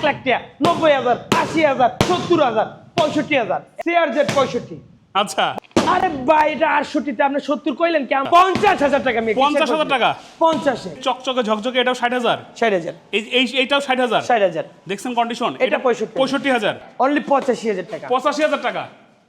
এক লাখ টাকা নব্বই হাজার আশি হাজার সত্তর হাজার পঁয়ষট্টি হাজার। সিআর জেড পঁয়ষট্টি। আচ্ছা। আরে ভাই এটা আটষট্টিতে আপনি সত্তর কইলেন কেমন পঞ্চাশ হাজার টাকা পঞ্চাশ হাজার টাকা? পঞ্চাশে। চকচকে ঝকঝকে এটাও ষাট হাজার? ষাট হাজার। এই এই এইটাও ষাট হাজার? ষাট হাজার। দেখছেন কন্ডিশন এটা 65 পঁয়ষট্টি হাজার। অনলি পঁচাশি হাজার টাকা। পঁচাশি হাজার টাকা?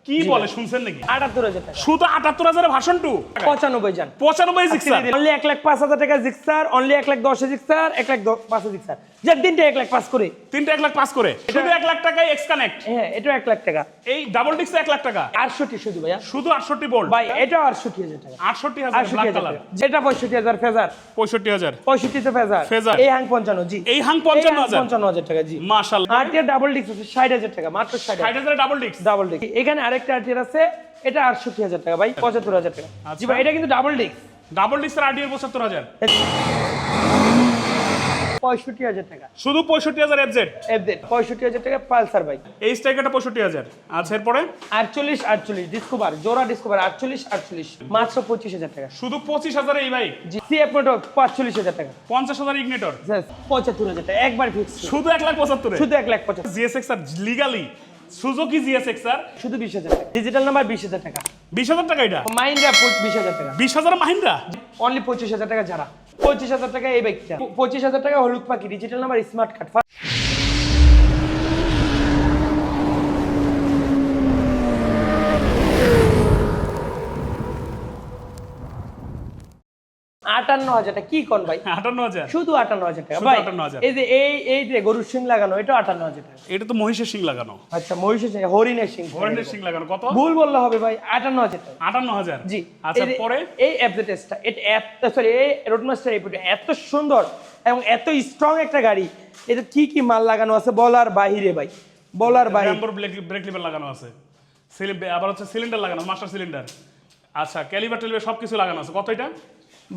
কি বলে শুনছেন নাকি? আটাত্তর হাজার শুধু আটাত্তর হাজারে ভাষণ টু? পঁচানব্বই যান পঁচানব্বই জিক্সার অনলি এক লাখ পাঁচ হাজার টাকা জিক্সার অনলি এক লাখ দশ জিক্সার এক লাখ পাঁচ জিক্সার যার তিনটে এক লাখ পাঁচ করে। তিনটা এক লাখ পাস করে। শুধু এক লাখ টাকায় এক্স কানেক্ট হ্যাঁ এটাও এক লাখ টাকা। এই ডাবল ডিক্স এক লাখ টাকা। আটষট্টি শুধু ভাইয়া। শুধু আটষট্টি বোল্ট ভাই এটাও আটষট্টি হাজার টাকা। আটষট্টি হাজার আটষট্টি হাজার যেটা পঁয়ষট্টি হাজার ফেজার। পঁয়ষট্টি হাজার। পঁয়ষট্টিতে ফেজার। ফেজার। এই হাং পঞ্চান্ন জি। এই হাং পঞ্চান্ন হাজার। পঞ্চান্ন হাজার টাকা জি। মাশাল আরটিআর ডাবল ডিস্ক আছে? ষাট হাজার টাকা মাত্র ষাট ষাট হাজারে ডাবল ডিক্স ডাবল ডিস্ক এখানে আরেকটা আরটিআর আছে এটা আটষট্টি হাজার টাকা ভাই পঁচাত্তর হাজার টাকা। জি আচ্ছা। ভাই এটা কিন্তু ডাবল ডিস্ক ডাবল ডিক্সের আরডিএর পঁচাত্তর হাজার। পঁয়ষট্টি হাজার টাকা। শুধু পঁয়ষট্টি হাজার এফজেড এফজেড পঁয়ষট্টি হাজার টাকা পালসার বাইক এই স্ট্রাইকারটা পঁয়ষট্টি হাজার। আচ্ছা এরপরে? আটচল্লিশ আটচল্লিশ ডিসকোভার জোড়া ডিসকোভার আটচল্লিশ আটচল্লিশ। মাত্র পঁচিশ হাজার টাকা। শুধু পঁচিশ হাজার এই বাইক জি সিএফ মোটর পাঁচচল্লিশ হাজার টাকা। পঞ্চাশ হাজার ইগনেটর পঁচাত্তর হাজার টাকা একবার ফিক্স শুধু এক লাখ পঁচাত্তরে? শুধু এক লাখ পঁচাত্তর। GSX R legally Suzuki GSX R শুধু বিশ হাজার টাকা। ডিজিটাল নাম্বার বিশ হাজার টাকা। বিশ হাজার টাকা এটা? মাইন্ডা বিশ হাজার টাকা। বিশ হাজার মাহিন্দ্রা অনলি পঁচিশ হাজার টাকা যারা। পঁচিশ হাজার টাকা এই বাইকটা প- পঁচিশ হাজার টাকা হলুদ পাখি ডিজিটাল নাম্বার স্মার্ট কার্ড আটান্ন হাজার টাকা। কি কোন ভাই? আটান্ন হাজার। শুধু আটান্ন হাজার টাকা। ভাই 58,000 এই যে এই এই যে গরুর সিং লাগানো এটা আটান্ন হাজার টাকা। এটা তো মহিষের সিং লাগানো। আচ্ছা মহিষের সিং হরিণের সিং হরেন্ডের সিং লাগানো। কত? ভুল বললে হবে ভাই আটান্ন হাজার টাকা। আটান্ন হাজার। জি। আচ্ছা পরে? এই এটা এত সরি এই রোডমাস্টার এপিটা এত সুন্দর এবং এত স্ট্রং একটা গাড়ি। এটা কি কি মাল লাগানো আছে বলার বাহিরে ভাই। বলার বাহিরে। র্যাম্বোর ব্রেক ব্রেক লিভার লাগানো আছে। আবার হচ্ছে সিলিন্ডার লাগানো মাস্টার সিলিন্ডার আচ্ছা ক্যালিভার টেলিভার সব কিছু লাগানো আছে। কত এটা?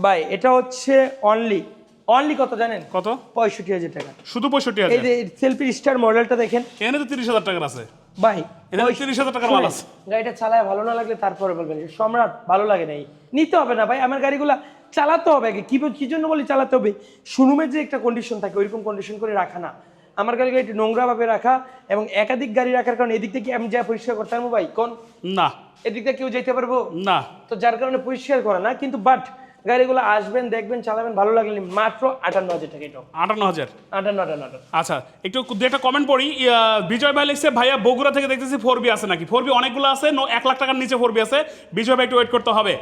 ভাই এটা হচ্ছে অনলি অনলি কত জানেন? কত? পঁয়ষট্টি হাজার টাকা। শুধু পঁয়ষট্টি এই হাজার যে সেলফি স্টার মডেলটা দেখেন। এখানে তো তিরিশ হাজার টাকার আছে। ভাই এটা তিরিশ হাজার টাকার মাল আছে। গাড়িটা চালায় ভালো না লাগলে তারপরে বলবেন। সম্রাট ভালো লাগে নাই। নিতে হবে না ভাই আমার গাড়িগুলা চালাতে হবে আগে। কি কি জন্য বলি চালাতে হবে? শোরুমের যে একটা কন্ডিশন থাকে ওইরকম কন্ডিশন করে রাখা না। আমার গাড়িগুলো একটু নোংরা ভাবে রাখা এবং একাধিক গাড়ি রাখার কারণে এদিক থেকে আমি যা পরিষ্কার করতে পারব ভাই কোন? না। এদিক থেকে কেউ যেতে পারব? না। তো যার কারণে পরিষ্কার করা না কিন্তু বাট গাড়িগুলো আসবেন দেখবেন চালাবেন ভালো লাগলে মাত্র আটান্ন হাজার টাকা এটাও। আটান্ন হাজার? আটান্ন আটান্ন আচ্ছা একটু দু একটা কমেন্ট পড়ি। বিজয় ভাই লিখছে ভাইয়া বগুড়া থেকে দেখতেছি ফোর বি আছে নাকি? ফোর বি অনেকগুলো আছে নো এক লাখ টাকার নিচে ফোর বি আছে। বিজয় ভাই একটু ওয়েট করতে হবে।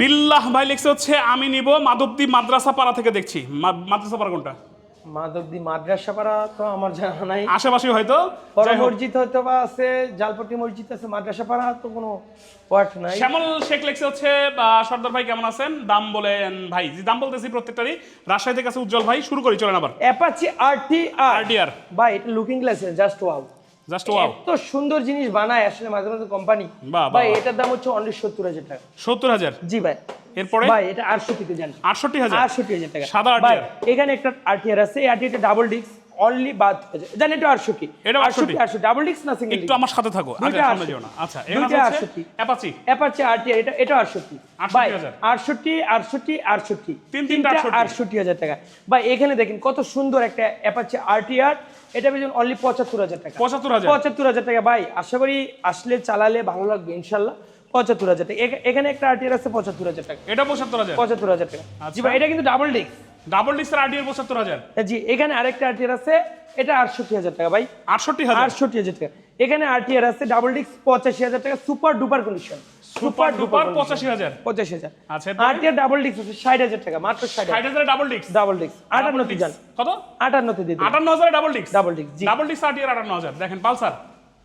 বিল্লাহ ভাই লিখছে হচ্ছে আমি নিব মাধবদী মাদ্রাসা পাড়া থেকে দেখছি। মাদ্রাসা পাড়া কোনটা? মাধবদী মাদ্রাসা পাড়া তো আমার জানা নাই। আশেপাশে হয়তো। বড় মসজিদ হয়তো বা আছে জালপট্টি মসজিদ আছে মাদ্রাসা পাড়া তো কোনো ওয়ার্ড নাই। শ্যামল শেখ লিখছে হচ্ছে সর্দার ভাই কেমন আছেন? দাম বলেন ভাই। জি দাম বলতেছি প্রত্যেকটারই। রাজশাহী থেকে আছে উজ্জ্বল ভাই শুরু করি চলেন আবার। অ্যাপাচি আরটি আর RTR ভাই এটা looking glass just wow just wow এত সুন্দর জিনিস বানায় আসলে মাঝে মাঝে কোম্পানি ভাই এটার দাম হচ্ছে অনলি সত্তর হাজার টাকা। সত্তর হাজার? জি ভাই। এরপরে? ভাই এটা আটষট্টিতে যান আটষট্টি হাজার। আটষট্টি হাজার টাকা। সাদা RTR এখানে একটা আরটিআর আছে। এই আরটিআর ডাবল ডিস্ক অনলি বাদ জানেন এটা 68 ডাবল ডিস্ক না সিঙ্গেল একটু আমার সাথে থাকো আগে সামনে 68 যেও না। আচ্ছা এখানে 68 অ্যাপাচি অ্যাপাচি আরটিআর এটা এটা ভাই 68,000 তিন তিনটা 68 টাকা। ভাই এখানে দেখেন কত সুন্দর একটা অ্যাপাচি আরটিআর এটা পেয়েছেন অনলি পঁচাত্তর হাজার টাকা। পঁচাত্তর হাজার। পঁচাত্তর হাজার টাকা। ভাই আশা করি আসলে চালালে ভালো লাগবে ইনশাল্লাহ। পঁচাত্তর হাজার টাকা। এখানে একটা আরটিআর আছে পঁচাত্তর হাজার টাকা। এটা পঁচাত্তর হাজার? পঁচাত্তর হাজার টাকা। জি আচ্ছা। ভাই এটা কিন্তু ডাবল ডিস্ক ডাবল ডিস্কের আরডিএর পঁচাত্তর হাজার? জি এখানে আরেকটা আরটিআর আছে। এটা আটষট্টি হাজার টাকা ভাই। আটষট্টি হাজার? আটষট্টি হাজার টাকা। এখানে আরটিআর আছে ডাবল ডিস্ক পঁচাশি হাজার টাকা। Super duper condition super duper পঁচাশি হাজার? পঁচাশি হাজার। আচ্ছা, আরটিআর ডাবল ডিস্ক আছে ষাট হাজার টাকা মাত্র ষাট হাজারে। ডাবল ডিস্ক ডাবল ডিস্ক আটান্নতে যান। কত? আটান্নতে দিন। আটান্ন হাজারে double disc double disc double disc RDR আটান্ন হাজার। দেখেন পালসার।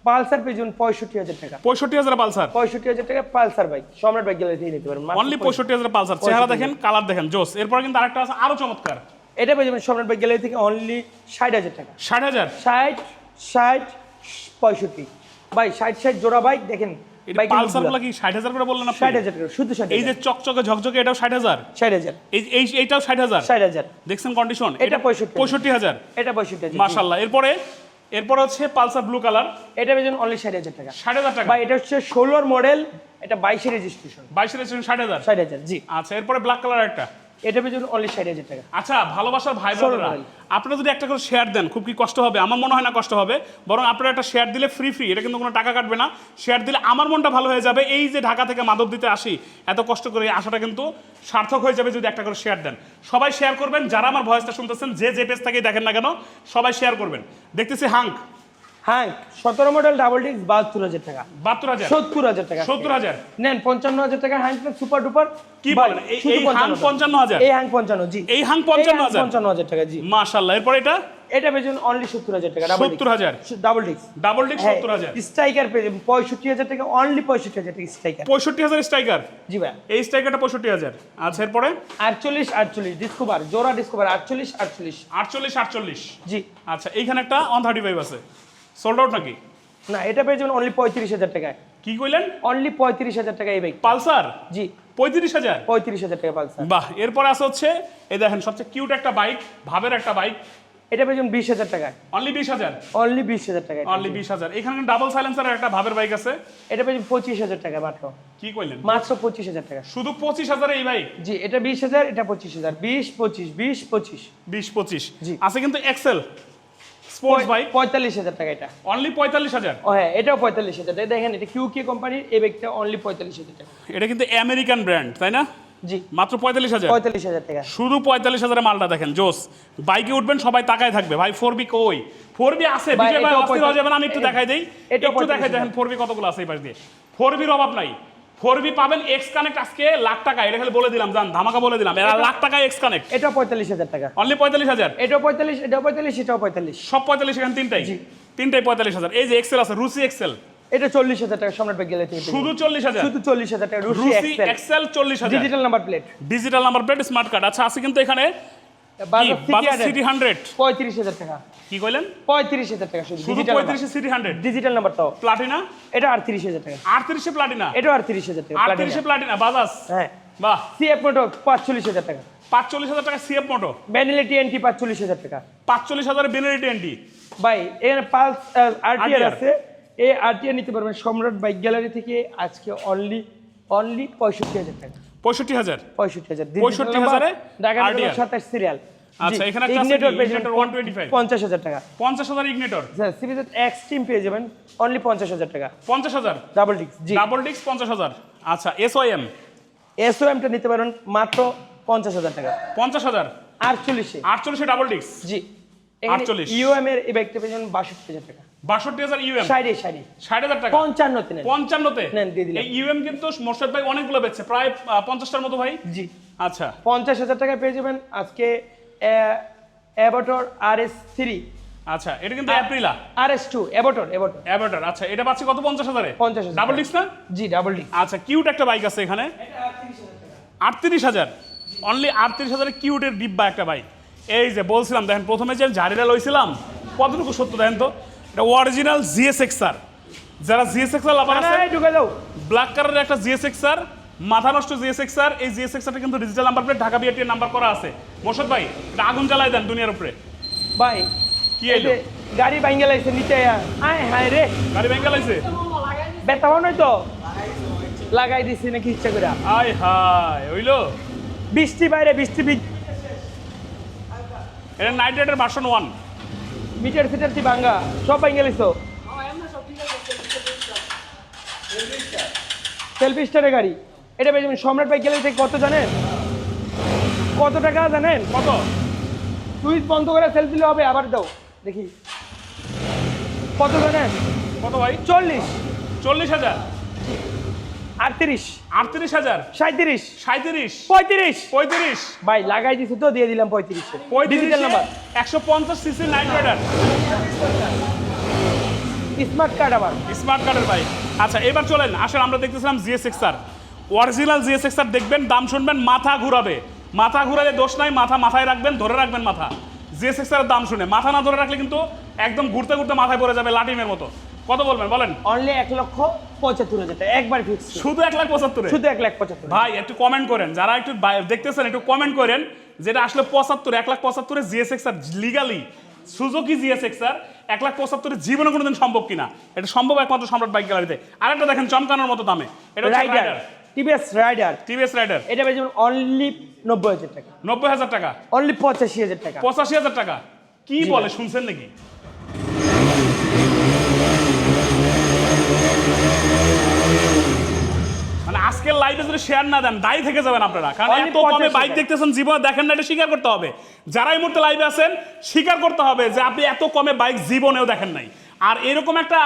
পালসার পেয়েছেন পঁয়ষট্টি হাজার টাকা। পঁয়ষট্টি হাজার পালসার? পঁয়ষট্টি হাজার টাকা পালসার বাইক সম্রাট বাইক গেলে নিতে পারেন। অনলি পঁয়ষট্টি হাজার পালসার। চেহারা দেখেন কালার দেখেন জোস। এরপর কিন্তু আরেকটা আছে আরও চমৎকার। এটা পেয়ে যাবেন সম্রাট বাইক গ্যালারি থেকে অনলি ষাট হাজার টাকা। ষাট হাজার? ষাট ষাট পঁয়ষট্টি। ভাই ষাট ষাট জোড়া বাইক দেখেন। কি ষাট হাজার করে বললেন ষাট হাজার শুধু ষাট এই যে চকচকে ঝকঝকে এটাও ষাট হাজার? ষাট হাজার। এই এইটাও ষাট হাজার? ষাট হাজার। দেখছেন কন্ডিশন এটা 65 পঁয়ষট্টি হাজার। এটা পঁয়ষট্টি মাশাল্লাহ এরপরে এরপরে হচ্ছে পালসার ব্লু কালার। এটা বেজন অনলি ষাট হাজার টাকা। ষাট হাজার টাকা। ভাই এটা হচ্ছে ষোলোর মডেল এটা বাইশে রেজিস্ট্রেশন বাইশে রেজিস্ট্রেশন ষাট হাজার? ষাট হাজার জি। আচ্ছা এরপরে ব্ল্যাক কালার একটা। এটা পেয়ে অনলি ষাট হাজার টাকা। আচ্ছা ভালোবাসার ভাই বোনেরা আপনারা যদি একটা করে শেয়ার দেন খুব কি কষ্ট হবে? আমার মনে হয় না কষ্ট হবে। বরং আপনারা একটা শেয়ার দিলে ফ্রি ফ্রি এটা কিন্তু কোনো টাকা কাটবে না। শেয়ার দিলে আমার মনটা ভালো হয়ে যাবে। এই যে ঢাকা থেকে মাদক দিতে আসি এত কষ্ট করে আসাটা কিন্তু সার্থক হয়ে যাবে যদি একটা করে শেয়ার দেন। সবাই শেয়ার করবেন যারা আমার ভয়েসটা শুনতেছেন যে যে পেজ থেকে দেখেন না কেন সবাই শেয়ার করবেন। দেখতেছি হাঙ্ক। হ্যাঁ সতেরো মডেল ডাবল ডিস্ক বাহাত্তর হাজার টাকা। বাহাত্তর হাজার? সত্তর হাজার টাকা। সত্তর হাজার? নেন পঞ্চান্ন হাজার টাকা। হ্যাং সুপার ডুপার কি বলেন? এই- এই হাং 55,000? এই হ্যাং পঞ্চান্ন জি। এই হাং 55,000? পঞ্চান্ন হাজার টাকা জি। মাশাল্লাহ এরপর এটা? এটা পেয়েছেন অনলি সত্তর হাজার টাকা ডাবল সত্তর হাজার? ডাবল ডিস্ক ডাবল ডিক সত্তর হাজার? স্ট্রাইকার পেয়ে যাবেন পঁয়ষট্টি হাজার টাকা অনলি পঁয়ষট্টি হাজার টাকা স্ট্রাইকার পঁয়ষট্টি হাজার স্ট্রাইকার জি ভাই এই স্ট্রাইকারটা পঁয়ষট্টি হাজার। আচ্ছা এরপরে? আটচল্লিশ আটচল্লিশ ডিসকোভার জোড়া ডিসকোভার আটচল্লিশ আটচল্লিশ। আটচল্লিশ আটচল্লিশ। জি। আচ্ছা এইখানে একটা অন থার্টি ফাইভ আছে। সোল্ড আউট নাকি? না এটা পেয়ে যাবেন অনলি পঁয়ত্রিশ হাজার টাকায়। কি কইলেন? অনলি পঁয়ত্রিশ হাজার টাকা এই বাইক পালসার? জি। পঁয়ত্রিশ হাজার? পঁয়ত্রিশ হাজার টাকা পালসার। বাহ এরপরে আছে হচ্ছে এই দেখেন সবচেয়ে কিউট একটা বাইক ভাবের একটা বাইক এটা পেয়ে যাবেন বিশ হাজার টাকায়। অনলি বিশ হাজার? অনলি বিশ হাজার টাকায় অনলি বিশ হাজার। এখানে ডাবল সাইলেন্সার একটা ভাবের বাইক আছে। এটা পেয়ে যাবেন পঁচিশ হাজার টাকা মাত্র। কি কইলেন? মাত্র পঁচিশ হাজার টাকা। শুধু পঁচিশ হাজার এই বাইক জি এটা বিশ হাজার এটা পঁচিশ হাজার। বিশ পঁচিশ বিশ পঁচিশ। বিশ পঁচিশ। জি। আছে কিন্তু এক্সেল স্পোর্টস বাইক পঁয়তাল্লিশ হাজার টাকা এটা। অনলি পঁয়তাল্লিশ হাজার? হ্যাঁ এটাও পঁয়তাল্লিশ হাজার। টাকা দেখেন এটা কিউ কে কোম্পানির এই ব্যাগটা অনলি পঁয়তাল্লিশ হাজার টাকা। এটা কিন্তু আমেরিকান ব্র্যান্ড তাই না? জি। মাত্র পঁয়তাল্লিশ হাজার? পঁয়তাল্লিশ হাজার টাকা। শুধু পঁয়তাল্লিশ হাজারের মালটা দেখেন জোস। বাইকে উঠবেন সবাই তাকায় থাকবে। ভাই ফোর বি কই? ফোর বি আছে বিজয় ভাই অস্থির হয়ে যাবেন আমি একটু দেখাই দিই। একটু দেখাই দেখেন ফোর বি কতগুলো আছে এই পাশ দিয়ে। ফোর বির অভাব নাই। ফোর বি পাবেন এক্স কানেক্ট আজকে লাখ টাকা এটা খালি বলে দিলাম জান ধামাকা বলে দিলাম। এরা লাখ টাকা এক্স কানেক্ট এটাও পঁয়তাল্লিশ হাজার টাকা। অনলি পঁয়তাল্লিশ হাজার? এটাও পঁয়তাল্লিশ এটাও পঁয়তাল্লিশ এটাও পঁয়তাল্লিশ। সব পঁয়তাল্লিশ এখানে তিনটাই? তিনটাই পঁয়তাল্লিশ হাজার। এই যে এক্সেল আছে রুসি এক্সেল এটা চল্লিশ হাজার টাকা সম্রাট গেলে শুধু চল্লিশ হাজার? শুধু চল্লিশ হাজার টাকা রুসি এক্সেল চল্লিশ হাজার। Digital number plate digital number plate smart card আচ্ছা আছে কিন্তু এখানে সিটি হান্ড্রেড পঁয়ত্রিশ হাজার টাকা। কি কইলেন? পঁয়ত্রিশ হাজার টাকা শুধু ডিজিটাল সিটি ডিজিটাল নাম্বার তাও প্লাটিনা এটা আটত্রিশ হাজার টাকা। আটত্রিশে প্লাটিনা এটাও আটত্রিশ হাজার টাকা আটত্রিশে প্লাটিনা বাজাজ। হ্যাঁ। বাহ। সিএফ মোটো পাঁচচল্লিশ হাজার টাকা। পাঁচচল্লিশ হাজার টাকা সিএফ মোটো টিএনটি পাঁচচল্লিশ হাজার টাকা। পাঁচচল্লিশ হাজার বেনারিটি এনটি ভাই এখানে পালস আরটিআর আছে। এই আরটিআর নিতে পারবেন সম্রাট বাইক গ্যালারি থেকে আজকে অনলি অনলি পঁয়ষট্টি হাজার টাকা। পঁয়ষট্টি হাজার? পঁয়ষট্টি হাজার। 65,000 এ ঢাকা সাতাশ সিরিয়াল আচ্ছা, এখানে একটা ইগনেটর পেয়ে যাবেন 125 পঞ্চাশ হাজার টাকা। পঞ্চাশ হাজার ইগনেটর সিরিজের এক্সট্রিম পেয়ে যাবেন অনলি পঞ্চাশ হাজার টাকা। পঞ্চাশ হাজার? ডাবল ডিক্স জি। ডাবল পঞ্চাশ হাজার। আচ্ছা এস ওয়াই এম এসও এমটা নিতে পারেন মাত্র পঞ্চাশ হাজার টাকা। পঞ্চাশ হাজার? আটচল্লিশে। আটচল্লিশে ডাবল ডিস্ক জি। 48 ইউএম এর এই ব্যাগটা পেয়ে যাবেন বাষট্টি হাজার টাকা। বাষট্টি হাজার ইউএম সাইডে সাইডে ষাট হাজার টাকা? পঞ্চান্নতে নেন। পঞ্চান্নতে। এই ইউএম কিন্তু মোর্শেদ ভাই অনেকগুলো বেচছে প্রায় পঞ্চাশটার মতো ভাই? জি। আচ্ছা। পঞ্চাশ হাজার টাকা পেয়ে যাবেন আজকে অ্যাবটর আর এস থ্রি আচ্ছা এটা কিন্তু অ্যাপ্রিলা আর এস টু অ্যাবটর অ্যাবটর অ্যাভাটার আচ্ছা এটা পাচ্ছি কত? পঞ্চাশ হাজারে? 50,000 ডাবল ডিস্ক না? জি ডাবল ডি আচ্ছা কিউট একটা বাইক আছে এখানে। আটত্রিশ হাজার। অনলি আটত্রিশ হাজারের কিউটের ডিব্বা একটা বাইক এই যে বলছিলাম দেখেন প্রথমে যে ঝাড়িটা লইছিলাম কতটুকু সত্য দেখেন তো? এটা অরিজিনাল জিএসএক্স আর যারা জিএসএক্স আর লাভার আছে ব্ল্যাক কালারের একটা জিএসএক্স আর মাথা নষ্ট জিএসএক্স আর এই জিএসএক্স আরটা কিন্তু ডিজিটাল নাম্বার প্লেট ঢাকা বিআরটির নাম্বার করা আছে। মোর্শদ ভাই এটা আগুন জ্বালায় দেন দুনিয়ার উপরে। ভাই কি এই এলো? গাড়ি ভাঙ্গে লাইছে নিচে আয়া। আয় হায় রে। গাড়ি ভেঙে লাইছে? বেতাও নয় তো? লাগাই দিছি নাকি ইচ্ছা করে। আয় হায় হইল? বৃষ্টি বাইরে বৃষ্টি বি- এটা night rider version one meter fitter তি ভাঙ্গা? সব ভাঙ্গে লাইছো? সেলফি স্টারের গাড়ি। এটা পেয়ে যাবেন সম্রাট ভাই গেলে কত জানেন? কত টাকা জানেন? কত? সুইচ বন্ধ করে সেলফি দিলে হবে আবার দাও। দেখি। কত জানেন? কত ভাই? চল্লিশ। চল্লিশ হাজার। আটত্রিশ। আটত্রিশ হাজার। সাঁত্রিশ সাঁত্রিশ পঁয়ত্রিশ। পঁয়ত্রিশ। ভাই লাগাই দিছে তো দিয়ে দিলাম পঁয়ত্রিশে। ডিজিটাল নাম্বার একশো পঞ্চাশ CC night rider smart card আবার। স্মার্ট কার্ডের বাইক আচ্ছা এবার চলেন আসলে আমরা দেখতেছিলাম GS XR original GS XR দেখবেন দাম শুনবেন মাথা ঘুরাবে। মাথা ঘুরালে দোষ নাই মাথা মাথায় রাখবেন ধরে রাখবেন মাথা। জিএস এক্সারের দাম শুনে মাথা না ধরে রাখলে কিন্তু একদম ঘুরতে ঘুরতে মাথায় পড়ে যাবে লাটিমের মতো। কত বলবেন বলেন? অনলি এক লক্ষ পঁচাত্তর হাজার টাকা একবার ফিক্স শুধু এক লাখ পঁচাত্তরে? শুধু এক লাখ পঁচাত্তর। ভাই একটু কমেন্ট করেন যারা একটু দেখতেছেন একটু কমেন্ট করেন যেটা আসলে পঁচাত্তর এক লাখ পঁচাত্তরে GSX R legally Suzuki GSX R এক লাখ পঁচাত্তরে জীবনে কোনোদিন সম্ভব কিনা? এটা সম্ভব একমাত্র সম্রাট বাইক গ্যালারিতে। আরেকটা দেখেন চমকানোর মতো দামে। এটা rider TVS rider. TVS rider. এটা পেয়ে যাবেন অনলি নব্বই হাজার টাকা। নব্বই হাজার টাকা? অনলি পঁচাশি হাজার টাকা। পঁচাশি হাজার টাকা? কি বলে শুনছেন নাকি? মানে আজকের লাইভে যদি শেয়ার না দেন দায়ী থেকে যাবেন আপনারা। কারণ এত কমে বাইক দেখতেছেন জীবনে দেখেন না এটা স্বীকার করতে হবে। যারা এই মুহূর্তে লাইভে আছেন স্বীকার করতে হবে যে আপনি এত কমে বাইক জীবনেও দেখেন নাই। আর এরকম একটা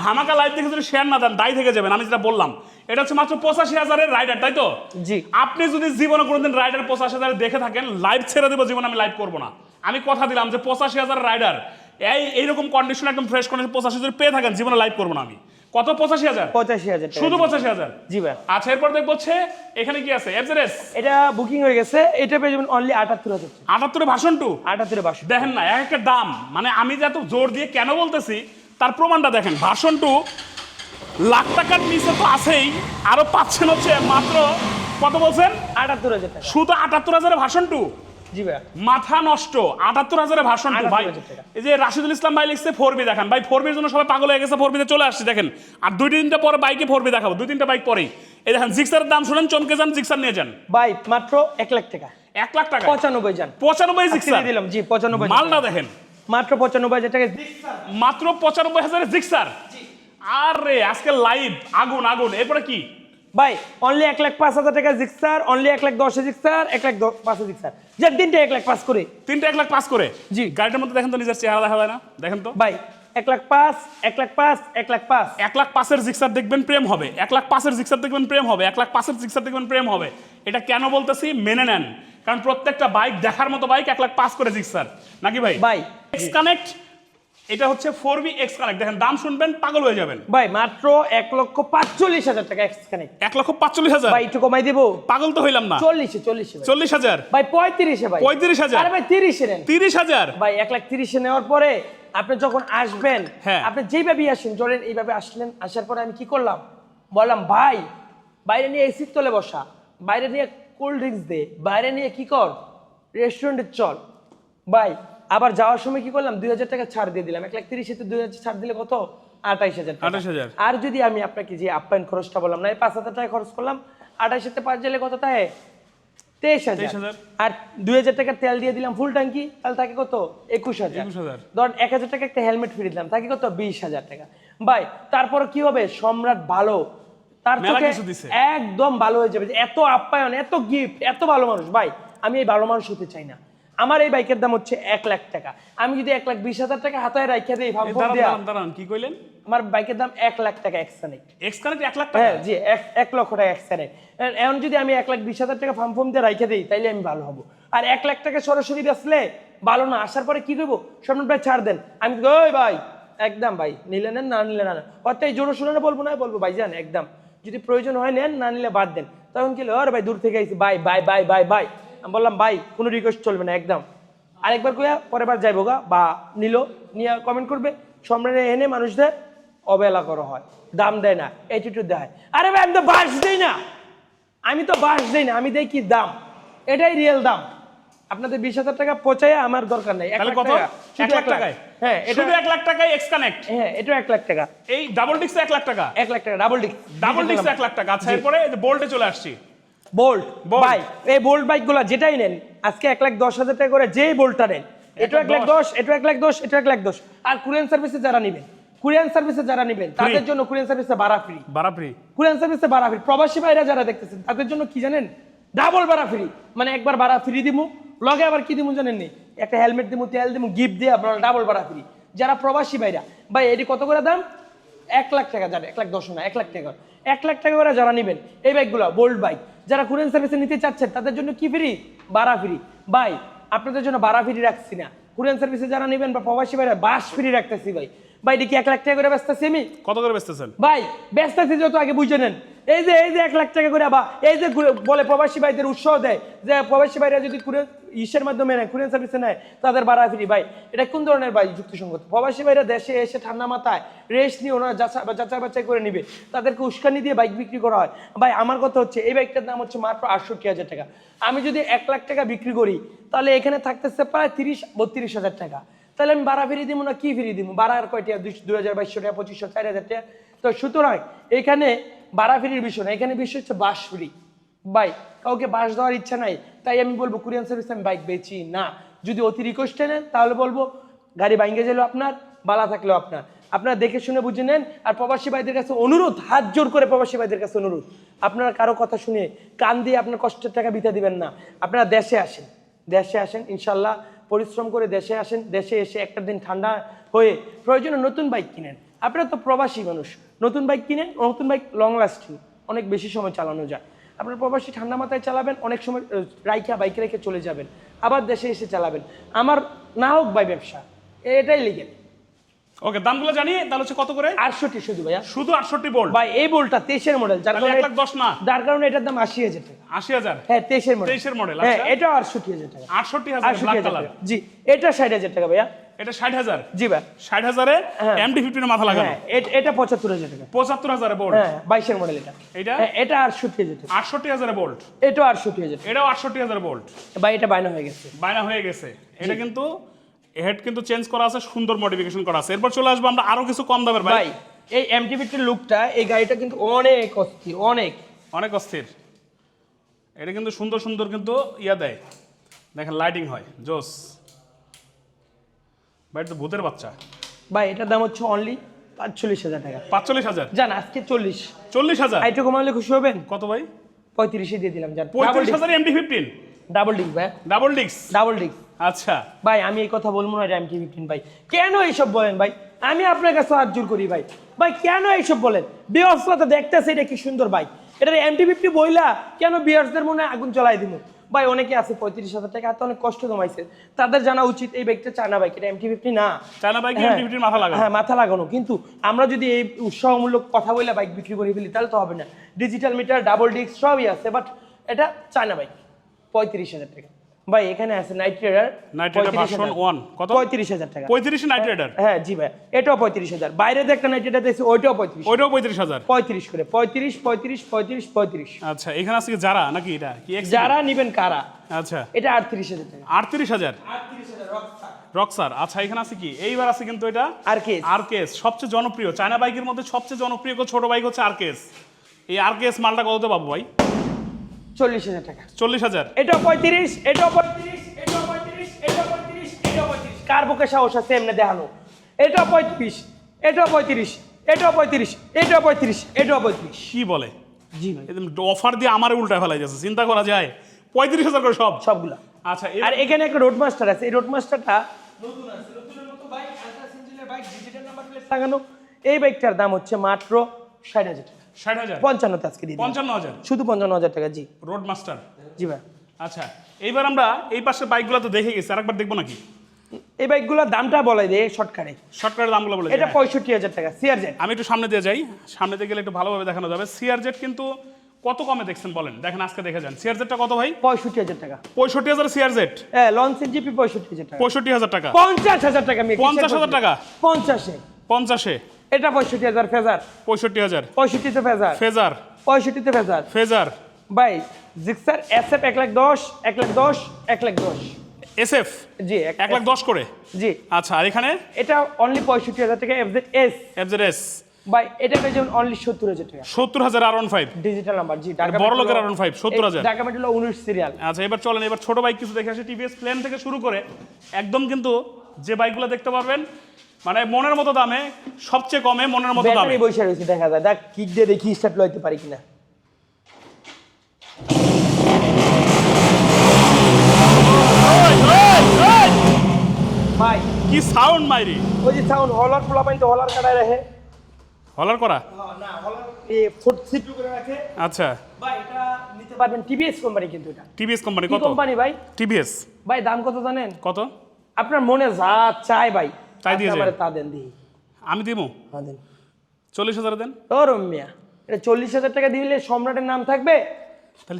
ধামাকা লাইভ দেখে যদি শেয়ার না দেন দায়ী থেকে যাবেন আমি যেটা বললাম। এটা হচ্ছে মাত্র পঁচাশি হাজারের রাইডার তাই তো? জি। আপনি যদি জীবনে কোনোদিন রাইডার পঁচাশি হাজার দেখে থাকেন লাইভ ছেড়ে দেবো জীবনে আমি লাইভ করব না। আমি কথা দিলাম যে পঁচাশি হাজার রাইডার এই এইরকম কন্ডিশন একদম ফ্রেশ কন্ডিশন পঁচাশি হাজার পেয়ে থাকেন জীবনে লাইভ করব না আমি। কত? পঁচাশি হাজার? পঁচাশি হাজার শুধু পঁচাশি হাজার? জি ভাই। আচ্ছা এরপর দেখব হচ্ছে এখানে কি আছে? এফজেরেস এটা বুকিং হয়ে গেছে এটা পেয়ে যাবেন অনলি আটাত্তর হাজার আটাত্তরে ভাষণ টু? আটাত্তরে বাসো দেখেন না এক একটা দাম। মানে আমি যে এত জোর দিয়ে কেন বলতেছি তার প্রমাণটা দেখেন। ভাষণ টু লাখ টাকার নিচে তো আছেই আরও পাচ্ছেন হচ্ছে মাত্র কত বলছেন? আটাত্তর হাজার টাকা। শুধু আটাত্তর হাজারের ভাষণ টু? জি ভাই মাথা নষ্ট আটাত্তর হাজারে ভাষণ টু ভাই। এই যে রাশিদুল ইসলাম ভাই লিখছে ফোর বি দেখান। ভাই ফোর বির জন্য সবাই পাগল হয়ে গেছে ফোর বিতে চলে আসছে দেখেন। আর দুই তিনটা পরে বাইকে ফোর বি দেখাবো দুই তিনটা বাইক পরেই। এই দেখেন জিক্সারের দাম শুনেন চমকে যান জিক্সার নিয়ে যান। ভাই মাত্র এক লাখ টাকা। এক লাখ টাকা? পঁচানব্বই যান। পঁচানব্বই জিক্সার দিয়ে দিলাম। জি পঁচানব্বই মালটা দেখেন। মাত্র পঁচানব্বই হাজার টাকা। মাত্র পঁচানব্বই হাজারের জিক্সার আরে আজকে লাইভ আগুন আগুন এরপরে কি ভাই অনলি এক লাখ পাঁচ হাজার টাকা জিক্সার অনলি এক লাখ দশ জিক্সার এক লাখ পাঁচ জিক্সার যে তিনটে এক লাখ পাঁচ করে তিনটা এক লাখ পাস করে জি। গাড়িটার মধ্যে দেখেন তো নিজের চেহারা দেখা যায় না দেখেন তো ভাই এক লাখ পাঁচ এক লাখ পাঁচ এক লাখ পাঁচ এক লাখ পাঁচের জিক্সার দেখবেন প্রেম হবে এক লাখ পাঁচের জিক্সার দেখবেন প্রেম হবে এক লাখ পাঁচের জিক্সার দেখবেন প্রেম হবে এটা কেন বলতেছি মেনে নেন কারণ প্রত্যেকটা বাইক দেখার মতো বাইক এক লাখ পাঁচ করে জিক্সার নাকি ভাই ভাই এক্স কানেক্ট এটা হচ্ছে ফোর বি এক্স কানেক্ট দেখেন দাম শুনবেন পাগল হয়ে যাবেন। ভাই মাত্র এক লক্ষ পাঁচচল্লিশ হাজার টাকা এক্স কানেক্ট এক লক্ষ পাঁচচল্লিশ হাজার? ভাই একটু কমাই দেবো? পাগল তো হইলাম না। চল্লিশে চল্লিশে চল্লিশ হাজার? ভাই পঁয়ত্রিশে ভাই। পঁয়ত্রিশ হাজার? আরে ভাই তিরিশে নেন। তিরিশ হাজার? ভাই এক লাখ তিরিশে নেওয়ার পরে আপনি যখন আসবেন হ্যাঁ। আপনি যেইভাবে আসেন চলেন এইভাবে আসলেন আসার পরে আমি কি করলাম? বললাম ভাই বাইরে নিয়ে এসির তলে বসা। বাইরে নিয়ে কোল্ড ড্রিঙ্কস দে। বাইরে নিয়ে কি কর? রেস্টুরেন্টে চল। ভাই আবার যাওয়ার সময় কি করলাম? দুই হাজার টাকা ছাড় দিয়ে দিলাম। এক লাখ তিরিশে দুই হাজার ছাড় দিলে কত? আঠাইশ হাজার টাকা। 28,000 আর যদি আমি আপনাকে যে আপ্যায়ন খরচটা বললাম না এই পাঁচ হাজার টাকা খরচ করলাম আঠাইশ হাতে পাঁচ জেলে কত থাকে তেইশ হাজার। আর দুই হাজার তেল দিয়ে দিলাম ফুল ট্যাঙ্কি তাহলে থাকে কত? একুশ হাজার। 21,000 ধর এক হাজার টাকা একটা হেলমেট ফ্রি দিলাম তাকে কত? বিশ হাজার টাকা। ভাই তারপর কি হবে? সম্রাট ভালো। তার চোখে একদম ভালো হয়ে যাবে। এত আপ্যায়ন এত গিফট এত ভালো মানুষ। ভাই আমি এই ভালো মানুষ হতে চাই না। আমার এই বাইকের দাম হচ্ছে এক লাখ টাকা। আমি যদি এক লাখ বিশ হাজার টাকা হাতায় রাখিয়ে দিই ভাব দাঁড়ান কি কইলেন? আমার বাইকের দাম এক লাখ টাকা এক্সকানেক্ট। এক্স এক লাখ টাকা? হ্যাঁ জি এক লক্ষ টাকা এক্সকানেক্ট। এখন যদি আমি এক লাখ বিশ হাজার টাকা ফার্ম ফর্ম দিয়ে রাখে দিই তাইলে আমি ভালো হব। আর এক লাখ টাকা সরাসরি বেচলে ভালো না আসার পরে কি করব স্বর্ণ ভাই ছাড় দেন। আমি ওই ভাই একদম ভাই নিলে নেন না নিলে না। অর্থাৎ এই জোরে শুনে বলব না বলব ভাই জান একদম। যদি প্রয়োজন হয় নেন না নিলে বাদ দেন। তখন কি আরে ভাই দূর থেকে আইসি bye bye bye bye bye. আমি বললাম ভাই কোনো রিকোয়েস্ট চলবে না একদম। আরেকবার কইয়া পরের বার যাইবো গা বা নিল নিয়ে কমেন্ট করবে। সম্রাটে এনে মানুষদের অবহেলা করা হয় দাম দেয় না অ্যাটিটিউড দেয়। আরে ভাই আমি তো বাস দেই না। আমি তো বাস দেই না আমি দেই কি দাম? এটাই রিয়েল দাম। আপনাদের বিশ হাজার টাকা পচায় আমার দরকার নেই এক লাখ টাকা, শুধু টাকায়? হ্যাঁ এটা এক লাখ টাকায় এক্স কানেক্ট হ্যাঁ এটা এক লাখ টাকা। এই ডাবল ডিক্স এক লাখ টাকা? এক লাখ টাকা ডাবল ডিস্ক ডাবল ডিক্স এক লাখ টাকা। আচ্ছা এরপরে বোল্টে চলে আসছি। বোল্ট। এই বোল্ট বাইকগুলা যেটাই নেন আজকে এক লাখ দশ হাজার টাকা করে যেই বোল্টটা নেন এটা এক লাখ দশ। এটা এক লাখ দশ এটা এক লাখ দশ। আর কুরিয়ান সার্ভিসে যারা নেবেন কুরিয়ান সার্ভিসে যারা নেবেন তাদের জন্য কুরিয়ান সার্ভিসে ভাড়া ফ্রি বারাপ্রি কুরিয়ান সার্ভিসে ভাড়া ফ্রি প্রবাসী ভাইরা যারা দেখতেছেন তাদের জন্য কি জানেন? ডাবল ভাড়া ফ্রি মানে একবার ভাড়া ফ্রি দিমু লগে আবার কি দিমু জানেন নি? একটা হেলমেট দিমু তেল দিমু গিফট দিয়ে আপনারা ডাবল ভাড়া ফ্রি যারা প্রবাসী ভাইরা ভাই এটি কত করে দাম? এক লাখ টাকা যারা এক লাখ দশ না, এক লাখ টাকা। এক লাখ টাকা করে যারা নেবেন, এই বাইকগুলো বোল্ড বাইক যারা কুরিয়ান সার্ভিসে নিতে চাচ্ছেন, তাদের জন্য কি ফ্রি বাড়া ফ্রি বাই আপনাদের জন্য বাড়া ফ্রি রাখছি না। কুরিয়ান সার্ভিসে যারা নেবেন বা প্রবাসী ভাইরা, বাস ফ্রি রাখতেছি ভাই। ভাই এটি কি এক লাখ টাকা করে আমি। কত করে বেচতেছেন? ভাই যত আগে বুঝে নেন। এই যে এই যে এক লাখ টাকা করে বা এই যে বলে প্রবাসী ভাইদের উৎসাহ দেয় যে প্রবাসী ভাইরা যদি কুরে ইসের মাধ্যমে নেয় সার্ভিসে নেয় তাদের বাড়া ফ্রি ভাই এটা কোন ধরনের ভাই যুক্তিসঙ্গত? প্রবাসী ভাইরা দেশে এসে ঠান্ডা মাথায় রেস্ট নিয়ে ওনারা যাচা- যাচাই বাছাই করে নিবে। তাদেরকে উস্কানি দিয়ে বাইক বিক্রি করা হয়। ভাই আমার কথা হচ্ছে এই বাইকটার দাম হচ্ছে মাত্র আটষট্টি হাজার টাকা। আমি যদি এক লাখ টাকা বিক্রি করি তাহলে এখানে থাকতেছে প্রায় তিরিশ বত্রিশ হাজার টাকা। তাহলে আমি বাড়া ফিরিয়ে দিব না, কি ফিরিয়ে দিব? বাড়া আর কয়টা? দুই হাজার বাইশশো টাকা, পঁচিশশো, চার হাজার টাকা। তো সুতরাং এখানে ভাড়া ফ্রির বিষয় না, এখানে বিষয় হচ্ছে বাস ফ্রি। ভাই, কাউকে বাস দেওয়ার ইচ্ছা নাই, তাই আমি বলব কুরিয়ান সার্ভিস আমি বাইক বেচি না। যদি অতি রিকোয়েস্টে নেন, তাহলে বলব গাড়ি বাইঙ্গে গেলেও আপনার, বালা থাকলেও আপনার। আপনারা দেখে শুনে বুঝে নেন, আর প্রবাসী ভাইদের কাছে অনুরোধ, হাত জোর করে প্রবাসী ভাইদের কাছে অনুরোধ। আপনারা কারও কথা শুনে কান দিয়ে আপনার কষ্টের টাকা বিতা দিবেন না। আপনারা দেশে আসেন দেশে আসেন, ইনশাল্লাহ পরিশ্রম করে দেশে আসেন, দেশে এসে একটা দিন ঠান্ডা হয়ে প্রয়োজনে নতুন বাইক কিনেন। আপনারা তো প্রবাসী মানুষ, নতুন বাইক কিনেন নতুন বাইক লং লাস্টিং অনেক বেশি সময় চালানো যায়। আপনার প্রবাসী ঠান্ডা মাথায় চালাবেন, অনেক সময় রাইখা বাইকে রেখে চলে যাবেন, আবার দেশে এসে চালাবেন। আমার না হোক বাই ব্যবসা, এটাই লিগেল ওকে দামগুলো জানি তাহলে হচ্ছে কত করে? আটষট্টি শুধু ভাইয়া। শুধু আটষট্টি বোল্ট? ভাই এই বোলটা তেইশের মডেল যার কারণে লাখ দশ না? যার কারণে এটার দাম আশি হাজার টাকা। আশি হাজার? হ্যাঁ তেইশের মডেল 23 এর model, হ্যাঁ আচ্ছা। আটষট্টি হাজার টাকা। আটষট্টি হাজার আটষট্টি ব্ল্যাক হাজার কালার জি এটা ষাট হাজার টাকা ভাইয়া। এটা ষাট হাজার? জি ভাই। ষাট হাজারে। এমডি ফিফটিনের মাথা লাগানো। হ্যাঁ এটা পঁচাত্তর হাজার টাকা। পঁচাত্তর হাজারে বোল্ট? হ্যাঁ বাইশের মডেল এটা। এটা? হ্যাঁ, এটা আটষট্টি হাজার টাকা। আটষট্টি হাজারে বোল্ট? এটাও আটষট্টি হাজার টাকা। এটাও আটষট্টি হাজার বোল্ট। ভাই এটা বায়না হয়ে গেছে। বায়না হয়ে গেছে। এটা কিন্তু হেড কিন্তু চেঞ্জ করা আছে সুন্দর মডিফিকেশন করা আছে। এরপর চলে আসব আমরা আরও কিছু কম দামের ভাই। এই এমটি ফিফটির লুকটা এই গাড়িটা কিন্তু অনেক অস্থির অনেক। অনেক অস্থির। এটা কিন্তু সুন্দর সুন্দর কিন্তু ইয়া দেয়। দেখেন লাইটিং হয় জোস। ভাই তো ভূতের বাচ্চা। ভাই এটার দাম হচ্ছে অনলি পাঁচচল্লিশ হাজার টাকা। পাঁচচল্লিশ হাজার? জান আজকে চল্লিশ। চল্লিশ হাজার? আইটু কমালে খুশি হবেন? কত ভাই? পঁয়ত্রিশে দিয়ে দিলাম জান। পঁয়ত্রিশ হাজার এমডি ফিফটিন ডাবল ডিক ভাই। ডাবল ডিক্স ডাবল ডিক আচ্ছা। ভাই আমি এই কথা বলব না এমটি ফিফটিন ভাই। কেন এইসব বলেন ভাই? আমি আপনার কাছে হাত জোর করি ভাই। ভাই কেন এইসব বলেন? বিয়ার্সরা দেখতেছে এটা কি সুন্দর ভাই। এটা এমটি ফিফটি বইলা কেন বিয়ার্সদের মনে আগুন জ্বলাই দিব ভাই অনেকে আছে পঁয়ত্রিশ হাজার টাকা হাতে অনেক কষ্ট জমাইছে। তাদের জানা উচিত এই বাইকটা চায়না বাইক এটা এমটি ফিফটি না? চায়না বাইক হ্যাঁ। মাথা লাগা হ্যাঁ মাথা লাগানো। কিন্তু আমরা যদি এই উৎসাহমূলক কথা বলে বাইক বিক্রি করে ফেলি তাহলে তো হবে না। ডিজিটাল মিটার ডাবল ডিস্ক সবই আছে বাট এটা চায়না বাইক পঁয়ত্রিশ হাজার টাকা। ভাই এখানে আছে নাইট Raider version one, কত? পঁয়ত্রিশ হাজার টাকা। পঁয়ত্রিশ নাইট রাইডার হ্যাঁ জি ভাই এটাও পঁয়ত্রিশ হাজার। বাইরে যে একটা নাইট ট্রেডার দেখছি ওইটাও পঁয়ত্রিশ। ওইটাও পঁয়ত্রিশ হাজার? পঁয়ত্রিশ করে পঁয়ত্রিশ পঁয়ত্রিশ পঁয়ত্রিশ পঁয়ত্রিশ। আচ্ছা এখানে আছে যারা নাকি এটা? কি যারা নিবেন কারা? আচ্ছা। এটা আটত্রিশ হাজার টাকা। আটত্রিশ হাজার? রকসার আচ্ছা এখানে আছে কি? এইবার আছে কিন্তু এটা আর কে আরকেএস সবচেয়ে জনপ্রিয়। চায়না বাইকের মধ্যে সবচেয়ে জনপ্রিয় ছোট বাইক হচ্ছে আরকেএস এই আরকেএস মালটা কত পাবো ভাই? চল্লিশ হাজার টাকা। চল্লিশ হাজার? এটাও পঁয়ত্রিশ এটাও পঁয়ত্রিশ এটাও পঁয়ত্রিশ এটাও পঁয়ত্রিশ এটাও পঁয়ত্রিশ। কার বুকে সাহস আছে এমনি দেখানো? এটাও পঁয়ত্রিশ এটাও পঁয়ত্রিশ এটাও পঁয়ত্রিশ এটাও পঁয়ত্রিশ এটাও পঁয়ত্রিশ। কি বলে? জি ভাই। অফার দিয়ে আমার উল্টা ফেলা যাচ্ছে চিন্তা করা যায়? পঁয়ত্রিশ হাজার করে সব? সবগুলা। আচ্ছা আর এখানে একটা রোড মাস্টার আছে এই রোড মাস্টারটা নতুন আছে নতুনের মতো বাইক আলট্রাস ইঞ্জিনের বাইক ডিজিটাল নাম্বার প্লেট লাগানো। এই বাইকটার দাম হচ্ছে মাত্র ষাট হাজার টাকা। ষাট হাজার। পঞ্চান্নতে আজকে দিয়ে পঞ্চান্ন হাজার। শুধু পঞ্চান্ন হাজার টাকা জি। রোড মাস্টার জি ভাই। আচ্ছা এইবার আমরা এই পাশের বাইকগুলো তো দেখে গেছি আরেকবার দেখব নাকি? এই বাইকগুলোর দামটা বলাই দেয় শর্টকাটে শর্টকাটের দামগুলো বলে এটা হ্যাঁ। পঁয়ষট্টি হাজার টাকা সিআরজেড আমি একটু সামনে দিয়ে যাই। সামনে দিয়ে গেলে একটু ভালোভাবে দেখানো যাবে। সিআরজেড কিন্তু কত কমে দেখছেন বলেন? দেখেন আজকে দেখে যান। সিআরজেডটা কত ভাই? পঁয়ষট্টি হাজার টাকা। পঁয়ষট্টি হাজার সিআরজেড হ্যাঁ লঞ্চের জিপি পঁয়ষট্টি হাজার টাকা। পঁয়ষট্টি হাজার টাকা। পঞ্চাশ হাজার টাকা পঞ্চাশ হাজার টাকা? পঞ্চাশে। পঞ্চাশে। এটা পঁয়ষট্টি হাজার ফেজার? পঁয়ষট্টি হাজার। পঁয়ষট্টিতে ফেজার? ফেজার। পঁয়ষট্টিতে ফেজার? ফেজার। ভাই জিক্সার এসএফ এক লাখ দশ এক লাখ দশ এক লাখ দশ। এসএফ? জি এক লাখ দশ করে? জি। আচ্ছা আর এখানে? এটা অনলি পঁয়ষট্টি হাজার টাকা এফজেড এস এফজেড এস ভাই এটা পেয়ে যাবেন অনলি সত্তর হাজার টাকা। সত্তর হাজার আর ফাইভ। ডিজিটাল নাম্বার জি বড় লোকের R15 70,000 ঢাকা মেট্রো উনিশ সিরিয়াল আচ্ছা এবার চলেন এবার ছোট বাইক কিছু দেখে আসি। টিভিএস প্লেন থেকে শুরু করে একদম কিন্তু যে বাইকগুলো দেখতে পারবেন মানে মনের মতো দামে সবচেয়ে কমে মনের মতো দামে। বসে রয়েছে দেখা যায়। দেখ কিক দিয়ে দেখি স্টার্ট লইতে পারি কিনা। ভাই কি সাউন্ড মাইরি ওই যে সাউন্ড হলার পোলা পাইন তো হলার কাটায় রাখে। হলার করা? না হলার এ ফুট সিট করে রাখে। আচ্ছা। ভাই এটা নিতে পারবেন টিভিএস কোম্পানি কিন্তু এটা। টিভিএস কোম্পানি কত? কোম্পানি ভাই? টিভিএস ভাই দাম কত জানেন? কত? আপনার মনে যা চাই ভাই। তাই দিয়ে তা দেন দিই। আমি দিব? হ্যাঁ দেন। চল্লিশ হাজার দেন? ও রম্যা এটা চল্লিশ হাজার টাকা দিলে সম্রাটের নাম থাকবে?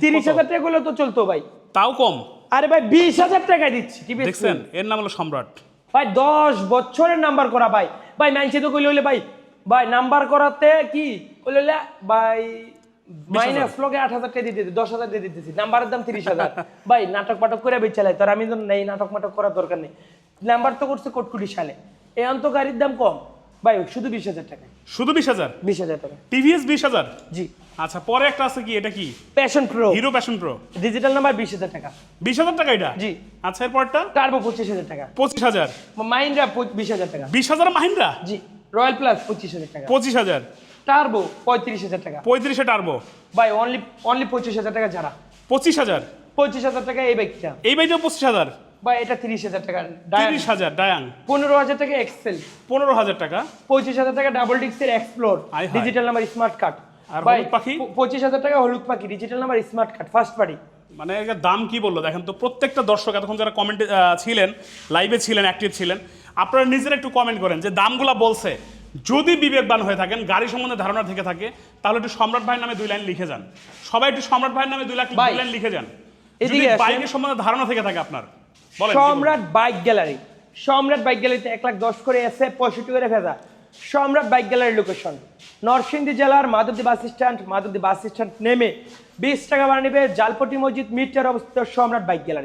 তিরিশ হাজার টাকা করলে তো চলতো ভাই। তাও কম? আরে ভাই বিশ হাজার টাকায় দিচ্ছি দেখছেন এর নাম হলো সম্রাট। ভাই দশ বছরের নাম্বার করা ভাই। ভাই মাইনসে তো কইলে হইলে ভাই ভাই নাম্বার করাতে কি? কইলে ভাই মাইনাস লগে আট হাজার টাকা দিতে দশ হাজার দিয়ে দিতেছি নাম্বারের দাম তিরিশ হাজার। ভাই নাটক মাটক করে বেচালাই তোর আমি তো নেই নাটক মাটক করার দরকার নেই। নাম্বার তো করছে কোটকুটি সালে এই অন্ত গাড়ির দাম কম। ভাই শুধু বিশ হাজার টাকা শুধু বিশ হাজার? বিশ হাজার টাকা টিভিএস বিশ হাজার? জি। আচ্ছা পরে একটা আছে কি? এটা কি? Passion Pro Hero Passion Pro digital number বিশ হাজার টাকা। বিশ হাজার টাকা এটা? জি। আচ্ছা এরপরটা? টার্বো পঁচিশ হাজার টাকা। পঁচিশ হাজার। মাইন্ডা বিশ হাজার টাকা। বিশ হাজার মাহিন্দ্রা জি। রয়্যাল প্লাস পঁচিশ হাজার টাকা। পঁচিশ হাজার। টার্বো পঁয়ত্রিশ হাজার টাকা। পঁয়ত্রিশে টার্বো ভাই অনলি অনলি পঁচিশ হাজার টাকা যারা। পঁচিশ হাজার। পঁচিশ হাজার টাকা এই বাইকটা এই বাইটাও পঁচিশ হাজার। ভাই এটা তিরিশ হাজার টাকা তিরিশ হাজার ডায়াং পনেরো হাজার টাকা এক্সেল পনেরো হাজার টাকা। পঁচিশ হাজার টাকা double explore digital number smart card আর হলুদ পাখি? পঁচিশ হাজার টাকা হলুদ পাখি digital number smart card first party মানে এর দাম কি বলল? দেখেন তো প্রত্যেকটা দর্শক এতক্ষণ যারা কমেন্টে ছিলেন লাইভে ছিলেন অ্যাক্টিভ ছিলেন আপনারা নিজেরা একটু কমেন্ট করেন যে দামগুলা বলছে। যদি বিবেকবান হয়ে থাকেন গাড়ি সম্বন্ধে ধারণা থেকে থাকে তাহলে একটু সম্রাট ভাইয়ের নামে দুই লাইন লিখে যান। সবাই একটু সম্রাট ভাইয়ের নামে দুই লাখ দুই লাইন লিখে যান। বাইকের সম্বন্ধে ধারণা থেকে থাকে আপনার? সম্রাট বাইক গ্যালারি। সম্রাট বাইক গ্যালারিতে এক লাখ দশ করে এসে পঁয়ষট্টি করে ভেজা। সম্রাট বাইক গ্যালারি লোকেশন নরসিংদী জেলার Madhabdi bus stand Madhabdi bus stand নেমে বিশ টাকা ভাড়া নেবে জালপটি মসজিদ মিটার অবস্থিত সম্রাট বাইক গ্যালারি।